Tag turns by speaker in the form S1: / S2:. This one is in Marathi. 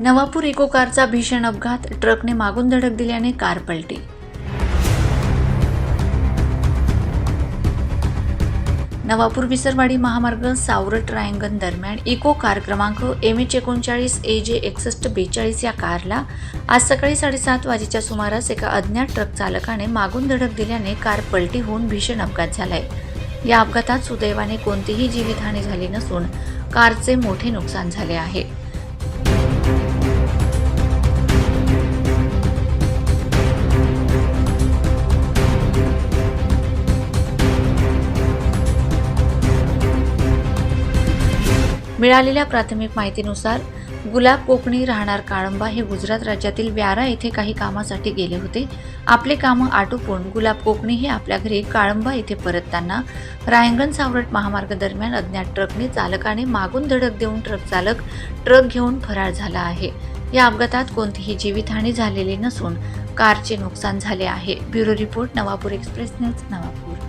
S1: नवापूर इको कारचा भीषण अपघात. ट्रकने मागून धडक दिल्याने कार पलटी. नवापूर विसरवाडी महामार्ग सावरट ट्रायंगन दरम्यान इको कार क्रमांक एम एच एकोणचाळीस ए जे एकसष्ट बेचाळीस या कारला आज सकाळी साडेसात वाजेच्या सुमारास एका अज्ञात ट्रक चालकाने मागून धडक दिल्याने कार पलटी होऊन भीषण अपघात झालाय. या अपघातात सुदैवाने कोणतीही जीवितहानी झाली नसून कारचे मोठे नुकसान झाले आहे. मिळालेल्या प्राथमिक माहितीनुसार गुलाब कोकणी राहणार काळंबा हे गुजरात राज्यातील व्यारा येथे काही कामासाठी गेले होते. आपले कामं आटोपून गुलाब कोकणी हे आपल्या घरी काळंबा येथे परतताना रायंगण सावरट महामार्ग दरम्यान अज्ञात ट्रकने चालकाने मागून धडक देऊन ट्रक चालक ट्रक घेऊन फरार झाला आहे. या अपघातात कोणतीही जीवितहानी झालेली नसून कारचे नुकसान झाले आहे. Bureau report Navapur express news Navapur.